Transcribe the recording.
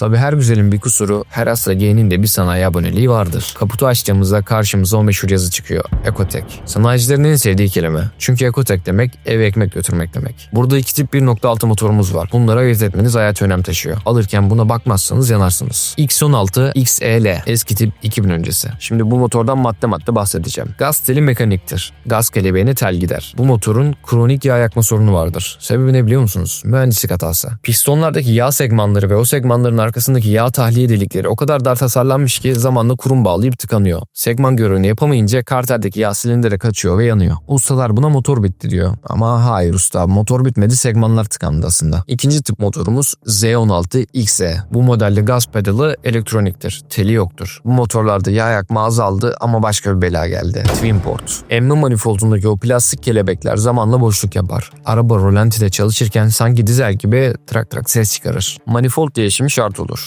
Tabi her güzelin bir kusuru, her Astra G'nin de bir sanayi aboneliği vardır. Kaputu açtığımızda karşımıza o meşhur yazı çıkıyor. Ekotek. Sanayicilerin en sevdiği kelime. Çünkü ekotek demek eve ekmek götürmek demek. Burada iki tip 1.6 motorumuz var. Bunlara ayırt etmeniz hayati önem taşıyor. Alırken buna bakmazsanız yanarsınız. X16 XEL eski tip 2000 öncesi. Şimdi bu motordan madde madde bahsedeceğim. Gaz teli mekaniktir. Gaz kelebeğine tel gider. Bu motorun kronik yağ yakma sorunu vardır. Sebebi ne biliyor musunuz? Mühendislik hatası. Pistonlardaki yağ segmanları ve o segmanların arkasındaki yağ tahliye delikleri o kadar dar tasarlanmış ki zamanla kurum bağlayıp tıkanıyor. Segman görevini yapamayınca karterdeki yağ silindire kaçıyor ve yanıyor. Ustalar buna motor bitti diyor. Ama hayır usta motor bitmedi segmanlar tıkandı aslında. İkinci tip motorumuz Z16 XE. Bu modelde gaz pedalı elektroniktir. Teli yoktur. Bu motorlarda yağ yakma azaldı ama başka bir bela geldi. Twin port. Emme manifoldundaki o plastik kelebekler zamanla boşluk yapar. Araba rolantide çalışırken sanki dizel gibi trak trak ses çıkarır. Manifold değişimi şart olur.